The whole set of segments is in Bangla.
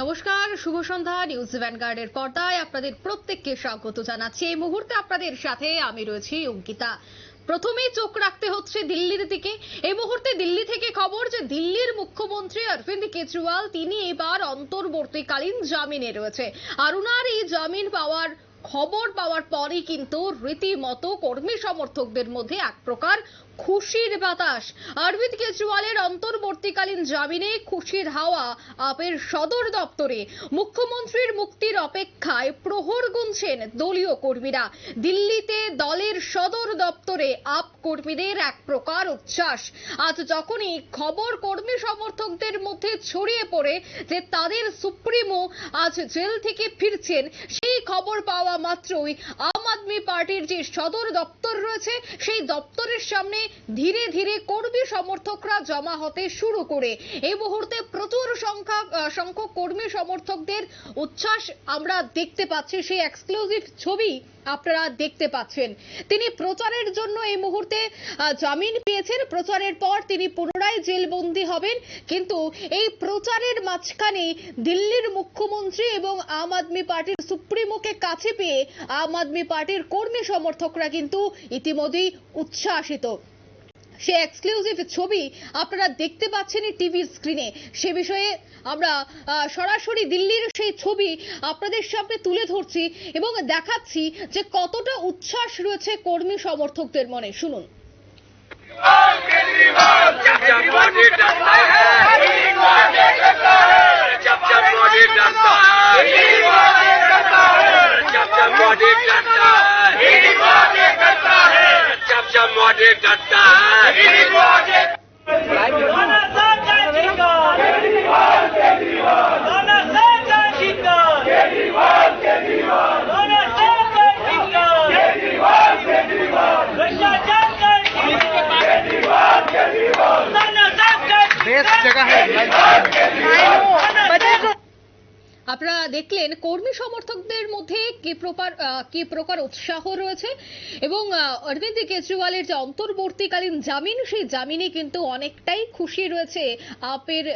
নমস্কার, শুভ সন্ধ্যা নিউজ ভ্যানগার্ডের পর্দায় আপনাদের প্রত্যেককে স্বাগত জানাচ্ছি। এই মুহূর্তে আপনাদের সাথে আমি রয়েছি অঙ্কিতা। প্রথমেই চোখ রাখতে হচ্ছে দিল্লির দিকে। এই মুহূর্তে দিল্লি থেকে খবর যে দিল্লির মুখ্যমন্ত্রী অরবিন্দ কেজরিওয়াল, তিনি এবার অন্তর্বর্তীকালীন জামিনে রয়েছে। আর উনার এই জামিন পাওয়ার খবর পাওয়ার পরই কিন্তু রীতিমতো কর্মী সমর্থকদের মধ্যে এক প্রকার খুশির বাতাস। অরবিন্দ কেজরিওয়ালের অন্তর্বর্তীকালীন জামিনে খুশির হাওয়া আপের সদর দপ্তরে। মুখ্যমন্ত্রীর মুক্তির অপেক্ষায় প্রহর গুনছেন দলীয় কর্মীরা। দিল্লিতে দলের সদর দপ্তরে আপ কর্মীদের এক প্রকার উচ্ছ্বাস। আজ যখনই খবর কর্মী সমর্থকদের মধ্যে ছড়িয়ে পড়ে যে তাদের সুপ্রিমো আজ জেল থেকে ফিরছেন, সেই খবর পাওয়া মাত্রই আম আদমি পার্টির যে সদর দপ্তর রয়েছে, সেই দপ্তরের সামনে ধীরে ধীরে কর্মী সমর্থকরা জমা হতে শুরু করে। এই মুহূর্তে প্রচুর সংখ্যা সংখ্যক কর্মী সমর্থকদের উচ্ছ্বাস আমরা দেখতে পাচ্ছি। সেই এক্সক্লুসিভ ছবি আপনারা দেখতে পাচ্ছেন। তিনি প্রচারের জন্য এই মুহূর্তে জামিন পেয়েছেন। প্রচারের পর তিনি পুনরায় জেলবন্দি হবেন। কিন্তু এই প্রচারের মাঝখানে দিল্লির মুখ্যমন্ত্রী এবং আম আদমি পার্টির সুপ্রিমোকে কাছে পেয়ে আম আদমি পার্টির কর্মী সমর্থকরা কিন্তু ইতিমধ্যেই উচ্ছ্বাসিত। সে এক্সক্লুসিভ ছবি আপনারা দেখতে পাচ্ছেন এই টিভির স্ক্রিনে সে বিষয়ে আমরা আহ, সরাসরি দিল্লির সেই ছবি আপনাদের সামনে তুলে ধরছি এবং দেখাচ্ছি যে কতটা উচ্ছ্বাস রয়েছে কর্মী সমর্থকদের মনে শুনুন जब जब मोदी डरता है जब जब मोदी डरता है দেখলেন কর্মী সমর্থকদের মধ্যে কি প্রকার কি প্রকার উৎসাহ রয়েছে এবং অরবিন্দ কেজরিওয়ালের যে অন্তর্বর্তীকালীন জামিন, সেই জামিনে কিন্তু অনেকটাই খুশি রয়েছে আপের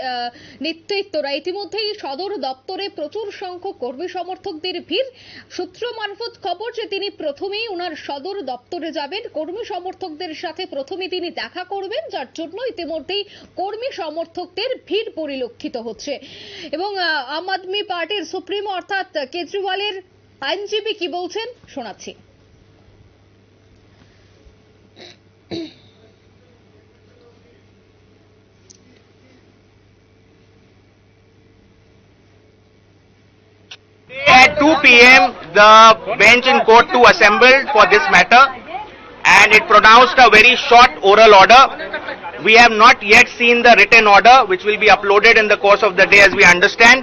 নেতৃত্বরা। ইতিমধ্যেই সদর দপ্তরে প্রচুর সংখ্যক কর্মী সমর্থকদের ভিড়। সূত্র মারফত খবর যে তিনি প্রথমেই ওনার সদর দপ্তরে যাবেন। কর্মী সমর্থকদের সাথে প্রথমে তিনি দেখা করবেন, যার জন্য ইতিমধ্যেই কর্মী সমর্থকদের ভিড় পরিলক্ষিত হচ্ছে। এবং আম আদমি পার্টির সুপ্রিমো অর্থাৎ কেজরিওয়ালের আইনজীবী কি বলছেন শোনাচ্ছি At 2 p.m., the bench in court to assembled for this matter and it pronounced a very short oral order. We have not yet seen the written order which will be uploaded in the course of the day as we understand.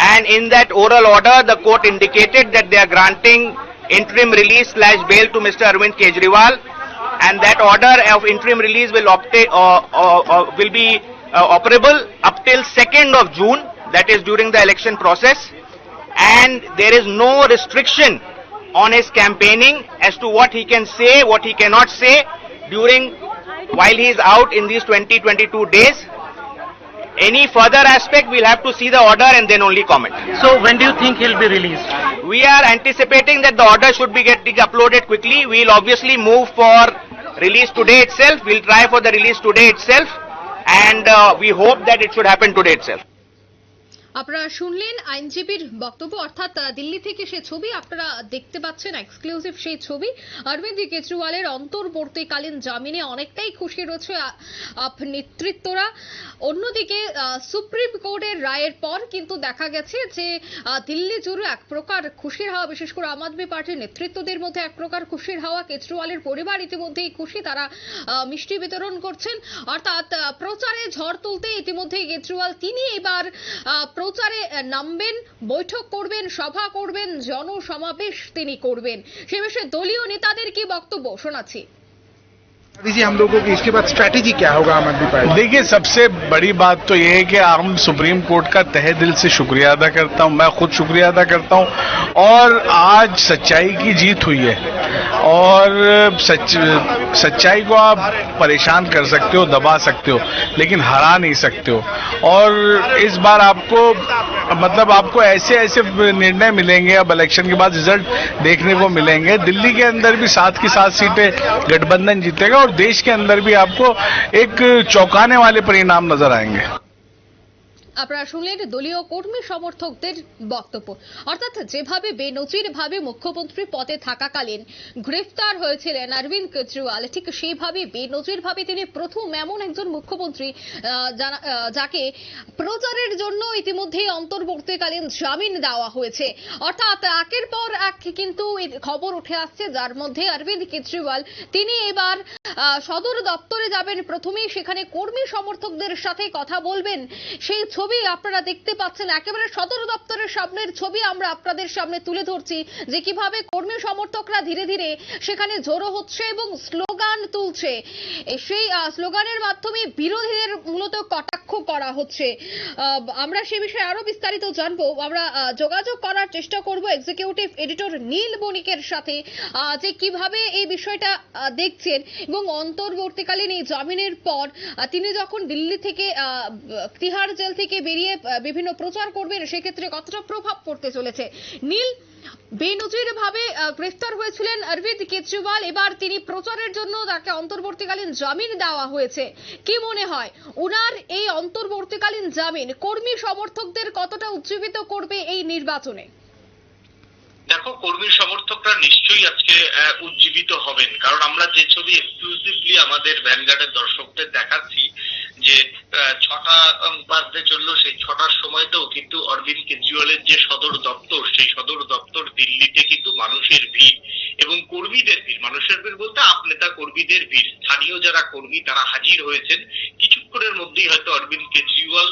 And in that oral order, the court indicated that they are granting interim release slash bail to Mr. Arvind Kejriwal and that order of interim release will, uh, uh, uh, will be uh, operable up till 2nd of June, that is during the election process and there is no restriction on his campaigning as to what he can say, what he cannot say during while he is out in these 20-22 days. Any further aspect we'll have to see the order and then only comment. So when do you think he'll be released? We are anticipating that the order should be getting uploaded quickly. We'll obviously move for release today itself. We'll try for the release today itself and uh, we hope that it should happen today itself. আপনারা শুনলেন আইনজীবীর বক্তব্য, অর্থাৎ দিল্লি থেকে সে ছবি আপনারা দেখতে পাচ্ছেন এক্সক্লুসিভ সেই ছবি। অরবিন্দ কেজরিওয়ালের অন্তর্বর্তীকালীন জামিনে অনেকটাই খুশি রয়েছে আপ নেতৃত্বরা। অন্যদিকে সুপ্রিম কোর্টের রায়ের পর কিন্তু দেখা গেছে যে দিল্লি জুড়ে এক প্রকার খুশির হাওয়া, বিশেষ করে আম আদমি পার্টির নেতৃত্বদের মধ্যে এক প্রকার খুশির হাওয়া, কেজরিওয়ালের পরিবার ইতিমধ্যেই খুশি, তারা মিষ্টি বিতরণ করছেন। অর্থাৎ প্রচারে ঝড় তুলতে ইতিমধ্যেই কেজরিওয়াল, তিনি এবার প্রচারে নামবেন, বৈঠক করবেন, সভা করবেন, জনসমাবেশ তিনি করবেন। সে বিষয়ে দলীয় নেতাদের কি বক্তব্য? শোনাচ্ছি। दीजिए हम लोगों की इसके बाद स्ट्रैटेजी क्या होगा आम आदमी पार्टी? देखिए, सबसे बड़ी बात तो ये है कि हम सुप्रीम कोर्ट का तहे दिल से शुक्रिया अदा करता हूँ। मैं खुद शुक्रिया अदा करता हूँ। और आज सच्चाई की जीत हुई है। और सच, सच्चाई को आप परेशान कर सकते हो, दबा सकते हो, लेकिन हरा नहीं सकते हो। और इस बार आपको मतलब आपको ऐसे ऐसे निर्णय मिलेंगे, अब इलेक्शन के बाद रिज़ल्ट देखने को मिलेंगे। दिल्ली के अंदर भी सात की सात सीटें गठबंधन जीतेगा और देश के अंदर भी आपको एक चौंकाने वाले परिणाम नज़र आएँगे। আপনারা শুনলেন দলীয় কর্মী সমর্থকদের বক্তব্য। অর্থাৎ যেভাবে বেনজির ভাবে মুখ্যমন্ত্রী পদে থাকাকালীন গ্রেফতার হয়েছিলেন অরবিন্দ কেজরিওয়াল, ঠিক সেইভাবে বেনজির ভাবে তিনি প্রথম এমন একজন মুখ্যমন্ত্রী যাকে প্রচারের জন্য ইতিমধ্যেই অন্তর্বর্তীকালীন জামিন দেওয়া হয়েছে। অর্থাৎ একের পর এক কিন্তু খবর উঠে আসছে, যার মধ্যে অরবিন্দ কেজরিওয়াল তিনি এবার সদর দপ্তরে যাবেন। প্রথমেই সেখানে কর্মী সমর্থকদের সাথে কথা বলবেন। সেই ছবি আপনারা দেখতে পাচ্ছেন। একেবারে সদর দপ্তরের সামনের ছবি আমরা আপনাদের সামনে তুলে ধরছি যে কীভাবে কর্মী সমর্থকরা ধীরে ধীরে সেখানে জড়ো হচ্ছে এবং স্লোগান তুলছে। সেই স্লোগানের মাধ্যমে বিরোধীদের মূলত কটাক্ষ করা হচ্ছে। আমরা সে বিষয়ে আরও বিস্তারিত জানব। আমরা যোগাযোগ করার চেষ্টা করব এক্সিকিউটিভ এডিটর নীল বণিকের সাথে যে কীভাবে এই বিষয়টা দেখছেন এবং অন্তর্বর্তীকালীন এই জামিনের পর তিনি যখন দিল্লি থেকে তিহার জেল থেকে বেরিয়ে বিভিন্ন প্রচার করবেন, সেক্ষেত্রে কতটা প্রভাব পড়তে চলেছে? নীল, বেনজির ভাবে গ্রেফতার হয়েছিলেন অরবিন্দ কেজরিওয়াল। এবার তিনি প্রচারের জন্য তাকে অন্তর্বর্তীকালীন জামিন দেওয়া হয়েছে। কি মনে হয়? উনার এই অন্তর্বর্তীকালীন জামিন কর্মী সমর্থকদের কতটা উজ্জীবিত করবে এই নির্বাচনে? দেখো, কর্মী সমর্থকরা নিশ্চয়ই আজকে উজ্জীবিত হবেন। কারণ আমরা যে ছবি এক্সক্লুসিভলি আমাদের ভ্যানগার্ডের দর্শকদের দেখাচ্ছি যে ছটা বাজতে চলল সেই ছটার সময়তেও কিন্তু অরবিন্দ কেজরিওয়ালের যে সদর দপ্তর, সেই সদর দপ্তর দিল্লিতে কিন্তু মানুষের ভিড় এবং কর্মীদের ভিড়। মানুষের ভিড় বলতে আপ নেতা কর্মীদের ভিড়। স্থানীয় যারা কর্মী, তারা হাজির হয়েছেন। কিছুক্ষণের মধ্যেই হয়তো অরবিন্দ কেজরিওয়াল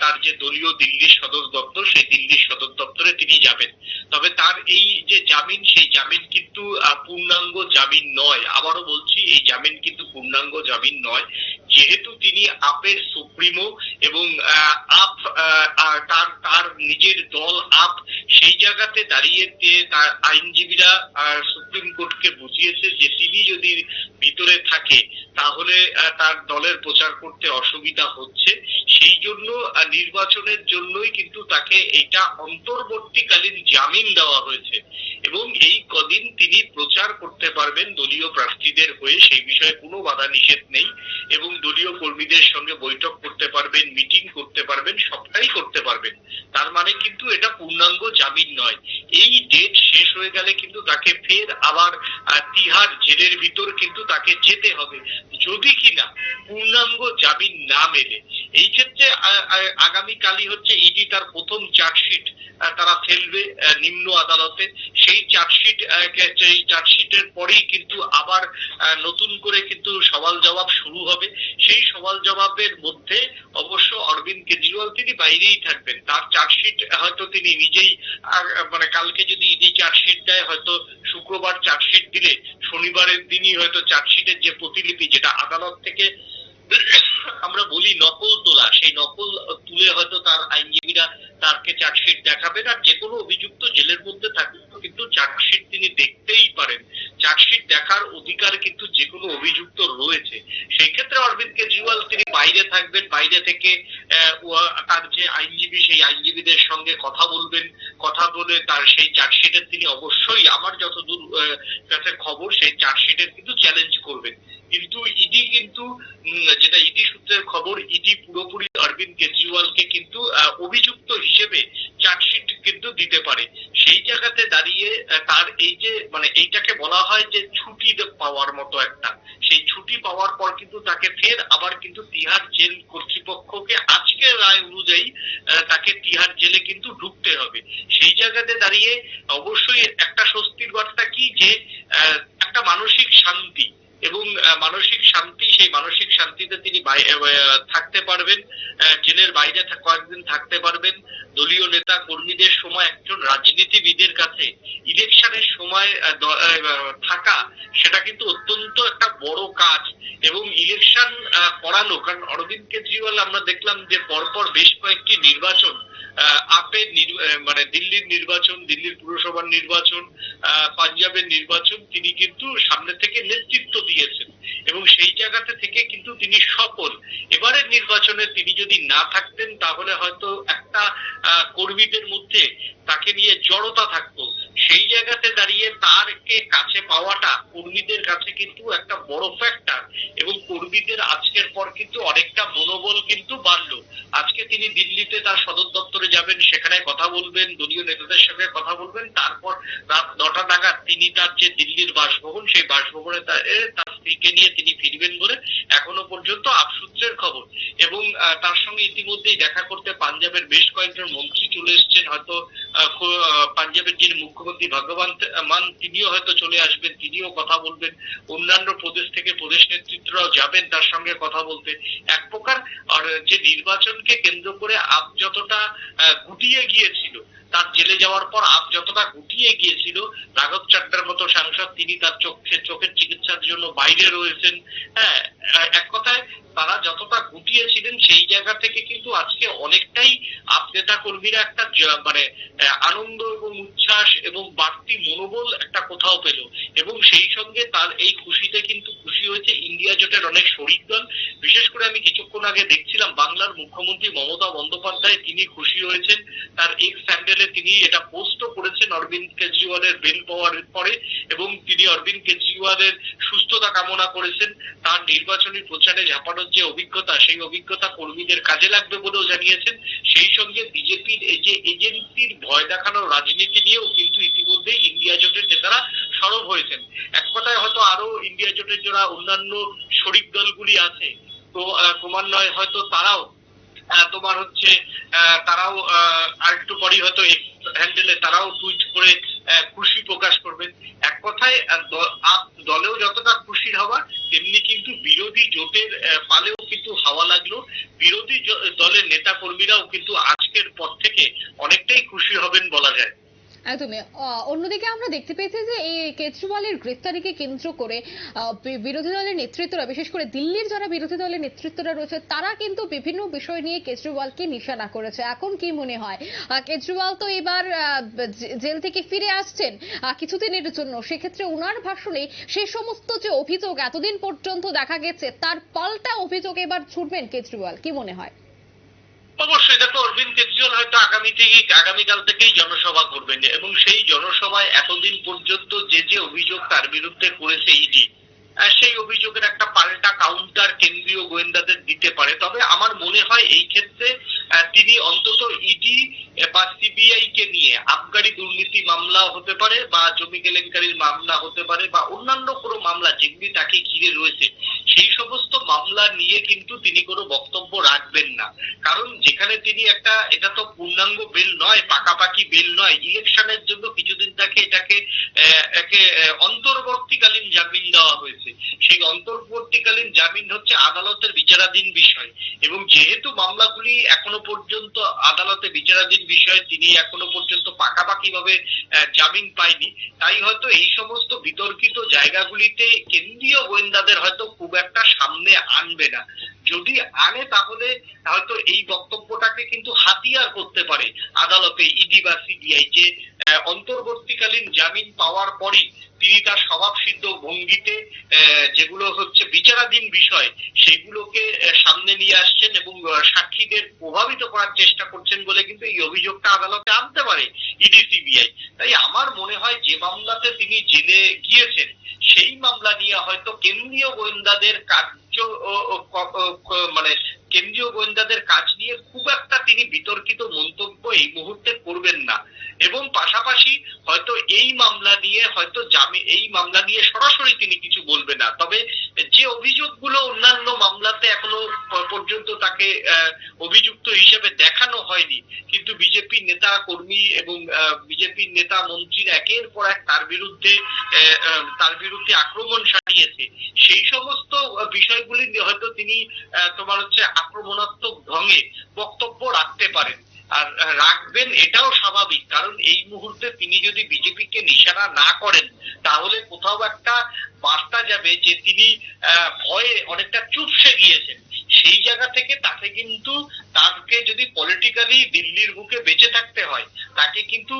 তার যে দলীয় দিল্লির সদর দপ্তর, সেই দিল্লির সদর দপ্তরে তিনি যাবেন। তবে তার এই যে জামিন, সেই জামিন কিন্তু পূর্ণাঙ্গ জামিন নয়। আবারও বলছি, এই জামিন কিন্তু পূর্ণাঙ্গ জামিন নয়। যেহেতু তিনি আপের সুপ্রিমো এবং আপ তার তার নিজের দল আপ সেই জায়গাতে দাঁড়িয়ে তার আইনজীবীরা সুপ্রিম কোর্টকে বুঝিয়েছে যে তিনি যদি ভিতরে থাকে, তাহলে তার দলের প্রচার করতে অসুবিধা হচ্ছে। সেই জন্য নির্বাচনের জন্যই কিন্তু তাকে এটা অন্তর্বর্তীকালীন জামিন দেওয়া হয়েছে। এবং এই কদিন তিনি প্রচার করতে পারবেন দলীয় প্রার্থীদের হয়ে, সেই বিষয়ে কোনো বাধা নিষেধ নেই। এবং দলীয় কর্মীদের সঙ্গে বৈঠক করতে পারবেন মিটিং করতে পারবেন, সবটাই করতে পারবেন। তার মানে কিন্তু এটা পূর্ণাঙ্গ জামিন নয়। এই ডেট শেষ হয়ে গেলে কিন্তু তাকে ফের আবার তিহার জেলের ভিতর কিন্তু তাকে যেতে হবে। যদি কিনা পূর্ণাঙ্গ জামিন না মেলে। এই ক্ষেত্রে আগামীকালই হচ্ছে ইডি তার প্রথম চার্জশিট তারা ফেলবে নিম্ন আদালতে। সেই চার্জশিট সেই চার্জশিটের পরেই কিন্তু আবার নতুন করে কিন্তু সওয়াল জবাব শুরু হবে। সেই সওয়াল জবাবের মধ্যে অবশ্য অরবিন্দ কেজরিওয়াল তিনি বাইরেই থাকবেন। তার চার্জশিট হয়তো তিনি নিজেই মানে কালকে যদি ইডি চার্জশিট দেয়, হয়তো শুক্রবার চার্জশিট দিলে, শনিবারের দিনই হয়তো চার্জশিটের যে প্রতিলিপি, যেটা আদালত থেকে আমরা বলি নকল তোলা, সেই নকল তুলে হয়তো তার আইনজীবীরা তারকে চার্জশিট দেখাবেন আর যে কোনো অভিযুক্ত জেলের মধ্যে থাকলে কিন্তু চার্জশিট তিনি দেখতেই পারেন। চার্জশিট দেখার অধিকার কিন্তু যে কোনো অভিযুক্ত রয়েছে। সেই ক্ষেত্রে অরবিন্দ কেজরিওয়াল তিনি বাইরে থাকবেন, বাইরে থেকে তার যে আইনজীবী, সেই আইনজীবীদের সঙ্গে কথা বলবেন। কথা বলে তার সেই চার্জশিটের তিনি অবশ্যই আমার যতদূর কাছে খবর, সেই চার্জশিটের কিন্তু চ্যালেঞ্জ করবেন। কিন্তু ইডি কিন্তু যেটা ইডি সূত্রের খবর, ইডি পুরোপুরি অরবিন্দ কেজরিওয়ালকে কিন্তু অভিযুক্ত হিসেবে কিন্তু দিতে পারে। সেই জায়গাতে দাঁড়িয়ে তার এই যে মানে এইটাকে বলা হয় যে ছুটি পাওয়ার মতো একটা। সেই ছুটি পাওয়ার পর কিন্তু তাকে ফের আবার কিন্তু তিহার জেল কর্তৃপক্ষকে আজকের রায় অনুযায়ী তাকে তিহার জেলে কিন্তু ঢুকতে হবে। সেই জায়গাতে দাঁড়িয়ে অবশ্যই একটা স্বস্তির বার্তা কি যে একটা মানসিক শান্তি এবং মানসিক শান্তি, সেই মানসিক শান্তিতে তিনি থাকতে পারবেন। জেলের বাইরে কয়েকদিন থাকতে পারবেন। দলীয় নেতা কর্মীদের সময় একজন রাজনীতিবিদের কাছে ইলেকশনের সময় থাকা, সেটা কিন্তু অত্যন্ত একটা বড় কাজ। এবং ইলেকশন করানো, কারণ অরবিন্দ কেজরিওয়াল আমরা দেখলাম যে পরপর বেশ কয়েকটি নির্বাচন আপের মানে দিল্লির নির্বাচন, দিল্লির পুরসভার নির্বাচন পাঞ্জাবের নির্বাচন, তিনি কিন্তু সামনে থেকে নেতৃত্ব দিয়েছেন। এবং সেই জায়গাতে থেকে কিন্তু তিনি সফল। এবারের নির্বাচনে তিনি যদি না থাকতেন, তাহলে হয়তো একটা কর্মীদের মধ্যে তাকে নিয়ে জড়তা থাকতো। সেই জায়গাতে দাঁড়িয়ে তারকে কাছে পাওয়াটা কর্মীদের কাছে কিন্তু একটা বড় ফ্যাক্টর এবং কর্মীদের আজকের পর কিন্তু অনেকটা মনোবল কিন্তু বাড়লো। আজকে তিনি দিল্লিতে তার সদর দপ্তরে যাবেন, সেখানে কথা বলবেন, দলীয় নেতাদের সঙ্গে কথা বলবেন। তারপর রাত নটা নাগাদ তিনি তার যে দিল্লির বাসভবন, সেই বাসভবনে তার স্ত্রীকে নিয়ে তিনি ফিরবেন বলে এখনও পর্যন্ত আপসূত্রের খবর। এবং তার সঙ্গে ইতিমধ্যেই দেখা করতে পাঞ্জাবের বেশ কয়েকজন মন্ত্রী চলে এসেছেন। হয়তো পাঞ্জাবের যিনি মুখ্যমন্ত্রী ভগবান মান তিনিও হয়তো চলে আসবেন, তিনিও কথা বলবেন, অন্যান্য প্রদেশ থেকে প্রদেশ নেতৃত্বরাও যাবেন তার সঙ্গে কথা বলতে। এক প্রকার আর যে নির্বাচনকে কেন্দ্র করে আপ যতটা গুটিয়ে গিয়েছিল, তার জেলে যাওয়ার পর আপ যতটা গুটিয়ে গিয়েছিল রাঘব চাড্ডার মতো সাংসদ তিনি তার চোখে, চোখের চিকিৎসার জন্য বাইরে রয়েছেন। হ্যাঁ এক কথায় তারা যতটা গুটিয়েছিলেন সেই জায়গা থেকে কিন্তু আজকে অনেকটাই আপ নেতা কর্মীরা একটা মানে আনন্দ এবং উচ্ছ্বাস এবং বাড়তি মনোবল একটা কোথাও পেল। এবং সেই সঙ্গে তার এই খুশিতে কিন্তু খুশি হয়েছে ইন্ডিয়া জোটের অনেক শরিক দল। বিশেষ করে আমি কিছুক্ষণ আগে দেখছিলাম বাংলার মুখ্যমন্ত্রী মমতা বন্দ্যোপাধ্যায় তিনি খুশি হয়েছেন। তার এক্স স্যান্ডেলে তিনি এটা পোস্টও করেছেন অরবিন্দ কেজরিওয়ালের বেল পাওয়ার পরে এবং তিনি অরবিন্দ কেজরিওয়ালের সুস্থতা কামনা করেছেন। তার নির্বাচনী প্রচারে ঝাঁপানোর যে অভিজ্ঞতা, সেই অভিজ্ঞতা কর্মীদের কাজে লাগবে বলেও জানিয়েছেন সেই সঙ্গে বিজেপির এই যে এজেন্সির ভয় দেখানোর রাজনীতি নিয়েও কিন্তু ইতিমধ্যে ইন্ডিয়া জোটের নেতারা সরব হয়েছেন। এক কথায় হয়তো আরও ইন্ডিয়া জোটের যারা অন্যান্য শরিক দলগুলি আছে তো ক্রমান্বয়ে হয়তো তারাও তোমার হচ্ছে তারাও আহ, আরেকটু পরই হয়তো হ্যান্ডেলে তারাও টুইট করে খুশি প্রকাশ করবেন। এক কথায় দলেও যতটা খুশি হওয়া, তেমনি কিন্তু বিরোধী জোটের পালেও কিন্তু হাওয়া লাগল। বিরোধী দলের নেতা কর্মীরাও কিন্তু আজকের পর থেকে অনেকটাই খুশি হবেন বলা যায়। একদমই। অন্যদিকে আমরা দেখতে পেয়েছি যে এই কেজরিওয়ালের গ্রেফতারিকে কেন্দ্র করে বিরোধী দলের নেতৃত্বরা, বিশেষ করে দিল্লির যারা বিরোধী দলের নেতৃত্বরা রয়েছে, তারা কিন্তু বিভিন্ন বিষয় নিয়ে কেজরিওয়ালকে নিশানা করেছে। এখন কি মনে হয়? কেজরিওয়াল তো এবার জেল থেকে ফিরে আসছেন কিছুদিনের জন্য। সেক্ষেত্রে ওনার ভাষণে সে সমস্ত যে অভিযোগ এতদিন পর্যন্ত দেখা গেছে, তার পাল্টা অভিযোগ এবার ছুটবেন কেজরিওয়াল। কি মনে হয়? অবশ্যই দেখো অরবিন্দ কেজরিওয়াল হয়তো আগামী থেকেই, আগামীকাল থেকেই জনসভা করবেন। এবং সেই জনসভায় এতদিন পর্যন্ত যে যে অভিযোগ তার বিরুদ্ধে করেছে ইডি সেই অভিযোগের একটা পাল্টা কাউন্টার কেন্দ্রীয় গোয়েন্দাদের দিতে পারে। তবে আমার মনে হয় এই ক্ষেত্রে তিনি অন্তত ইডি বা সিবিআই কে নিয়ে আবগারি দুর্নীতি মামলা হতে পারে বা জমি কেলেঙ্কারির মামলা হতে পারে বা অন্যান্য কোনো মামলা যেগুলি তাকে ঘিরে রয়েছে, সেই সমস্ত মামলা নিয়ে কিন্তু তিনি কোনো বক্তব্য রাখবেন না। কারণ যেখানে তিনি একটা, এটা তো পূর্ণাঙ্গ বেল নয়, পাকাপাকি বেল নয় ইলেকশনের জন্য কিছুদিন তাকে এটাকে একে অন্তর্বর্তীকালীন জামিন দেওয়া হয়েছে। সেই অন্তর্বর্তীকালীন জামিন হচ্ছে আদালতের বিচারাধীন বিষয়। এবং যেহেতু মামলাগুলি এখনও পর্যন্ত আদালতে বিচারাধীন বিষয়, তিনি এখনও পর্যন্ত পাকাপাকি ভাবে জামিন পায়নি, তাই হয়তো এই সমস্ত বিতর্কিত জায়গাগুলিতে কেন্দ্রীয় গোয়েন্দাদের হয়তো খুব একটা সামনে আনবে না। যদি আনে তাহলে হয়তো এই বক্তব্যটাকে কিন্তু হাতিয়ার করতে পারে আদালতে ইডি বা সিবিআই যে অন্তর্বর্তীকালীন জামিন পাওয়ার পরই তিনি তার স্বভাব সিদ্ধ ভঙ্গিতে যেগুলো হচ্ছে বিচারাধীন বিষয়, সেগুলোকে সামনে নিয়ে আসছেন এবং সাক্ষীদের প্রভাবিত করার চেষ্টা করছেন বলে কিন্তু এই অভিযোগটা আদালতে আনতে পারে ইডি সিবিআই তাই আমার মনে হয় যে মামলাতে তিনি জেলে গিয়েছেন, সেই মামলা নিয়ে হয়তো কেন্দ্রীয় গোয়েন্দাদের কার্য মানে কেন্দ্রীয় গোয়েন্দাদের কাজ নিয়ে খুব একটা তিনি বিতর্কিত মন্তব্য এই মুহূর্তে করবেন না। এবং পাশাপাশি হয়তো এই মামলা নিয়ে, হয়তো জামিন এই মামলা নিয়ে সরাসরি তিনি কিছু বলবেন না। তবে যে অভিযোগগুলো অন্যান্য মামলাতে এখনও পর্যন্ত তাকে অভিযুক্ত হিসেবে দেখানো হয়নি, কিন্তু বিজেপি নেতা কর্মী এবং বিজেপির নেতা মন্ত্রীরা একের পর এক তার বিরুদ্ধে তার বিরুদ্ধে আক্রমণ সারিয়েছে। সেই সমস্ত বিষয়গুলি হয়তো তিনি তোমার হচ্ছে আক্রমণাত্মক ঢঙে বক্তব্য রাখতে পারেন। আর রাখবেন এটাও স্বাভাবিক, কারণ এই মুহূর্তে তিনি যদি বিজেপিকে নিশানা না করেন, তাহলে কোথাও একটা বার্তা যাবে যে তিনি ভয়ে অনেকটা চুপসে গিয়েছেন। সেই জায়গা থেকে তাকে কিন্তু তাকে যদি পলিটিক্যালি দিল্লির বুকে বেঁচে থাকতে হয়, তাকে কিন্তু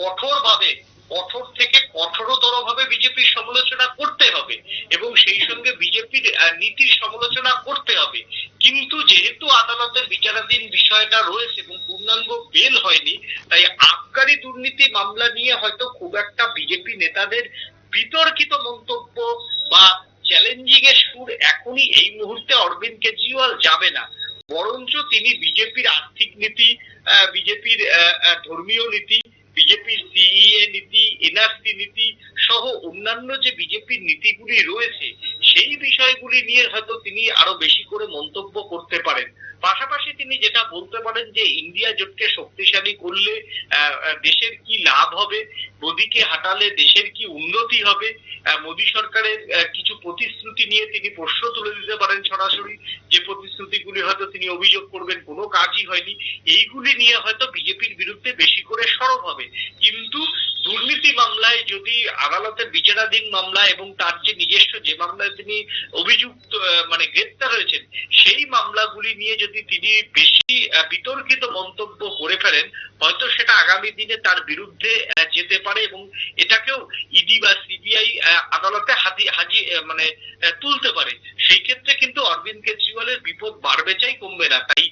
কঠোর ভাবে কঠোর থেকে কঠোরতর ভাবে বিজেপির সমালোচনা করতে হবে এবং সেই সঙ্গে বিজেপির নীতির সমালোচনা করতে হবে। কিন্তু যেহেতু আদালতের বিচারাধীন বিষয়টা রয়েছে এবং পূর্ণাঙ্গ বেল হয়নি, তাই আবগারি দুর্নীতি মামলা নিয়ে হয়তো খুব একটা বিজেপি নেতাদের বিতর্কিত মন্তব্য বা চ্যালেঞ্জিং এর সুর এখনই এই মুহূর্তে অরবিন্দ কেজরিওয়াল যাবে না। বরঞ্চ তিনি বিজেপির আর্থিক নীতি বিজেপির ধর্মীয় নীতি, বিজেপির সিইএ নীতি, এনআরসি নীতি সহ অন্যান্য যে বিজেপির নীতিগুলি রয়েছে সেই বিষয়গুলি নিয়ে হয়তো তিনি আরও বেশি করে মন্তব্য করতে পারেন। পাশাপাশি তিনি যেটা বলতে পারেন যে, ইন্ডিয়া জোটকে শক্তিশালী করলে দেশের কি লাভ হবে? মোদীকে হাঁটালে দেশের কি উন্নতি হবে? মোদী সরকারের কিছু প্রতিশ্রুতি নিয়ে তিনি প্রশ্ন তুলে দিতে পারেন সরাসরি, যে প্রতিশ্রুতিগুলি হয়তো তিনি অভিযোগ করবেন, কোনো কাজই হয়নি। এইগুলি নিয়ে হয়তো বিজেপির বিরুদ্ধে বেশি করে সরব হবে। কিন্তু দুর্নীতি মামলায় যদি আদালতের বিচারাধীন মামলা এবং তার যে নিজস্ব যে মামলায় তিনি অভিযুক্ত মানে গ্রেপ্তার হয়েছেন, সেই মামলাগুলি নিয়ে যদি তিনি বেশি বিতর্কিত মন্তব্য করে ফেলেন, হয়তো সেটা আগামী দিনে তার বিরুদ্ধে যেতে পারে এবং এটাকেও ইডি বা সিবিআই আদালতে হাজি হাজি মানে তুলতে পারে। সেই ক্ষেত্রে কিন্তু অরবিন্দ কেজরিওয়ালের বিপদ বাড়বে চাই, কমবে না। তাই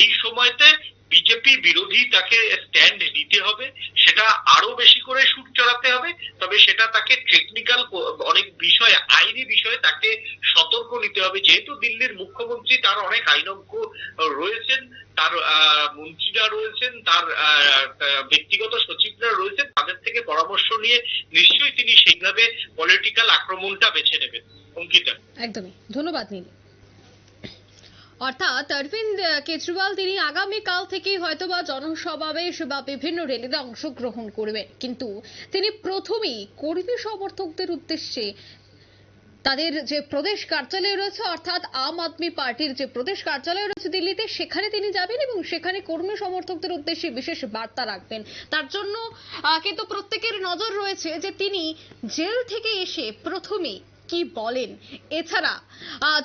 এই সময়তে বিজেপি বিরোধী তাকে স্ট্যান্ড নিতে হবে, সেটা আরও বেশি করে সুর চড়াতে হবে, তবে সেটা তাকে টেকনিক্যাল অনেক বিষয়ে, আইনি বিষয়ে তাকে সতর্ক নিতে হবে। যেহেতু দিল্লির মুখ্যমন্ত্রী তার অনেক আইনজ্ঞ রয়েছেন, তার মন্ত্রীরা রয়েছেন, তার ব্যক্তিগত সচিবরা রয়েছেন, তাদের থেকে পরামর্শ নিয়ে নিশ্চয়ই তিনি সেইভাবে পলিটিক্যাল আক্রমণটা বেছে নেবেন। অঙ্কিতা। একদমই। ধন্যবাদ নীল অর্থাৎ অরবিন্দ কেজরিওয়াল, তিনি আগামীকাল থেকেই হয়তোবা জনসমাবেশ বা বিভিন্ন র্যালিতে অংশগ্রহণ করবেন। কিন্তু তিনি প্রথমেই কর্মী সমর্থকদের উদ্দেশ্যে তাদের যে প্রদেশ কার্যালয় রয়েছে, অর্থাৎ আম আদমি পার্টির যে প্রদেশ কার্যালয় রয়েছে দিল্লিতে, সেখানে তিনি যাবেন এবং সেখানে কর্মী সমর্থকদের উদ্দেশ্যে বিশেষ বার্তা রাখবেন। তার জন্য কিন্তু প্রত্যেকের নজর রয়েছে যে তিনি জেল থেকে এসে প্রথমেই কি বলেন? এছাড়া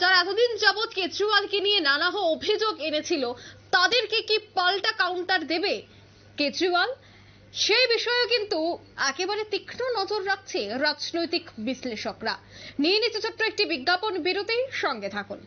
যারা এতদিন যাবৎ কেজরিওয়ালকে নিয়ে নানা অভিযোগ এনেছিল, তাদেরকে কি পাল্টা কাউন্টার দেবে কেজরিওয়াল? সেই বিষয়ে কিন্তু একেবারে তীক্ষ্ণ নজর রাখছে রাজনৈতিক বিশ্লেষকরা। নিয়ে নিচ্ছে ছোট্ট একটি বিজ্ঞাপন বিরতি সঙ্গে থাকুন।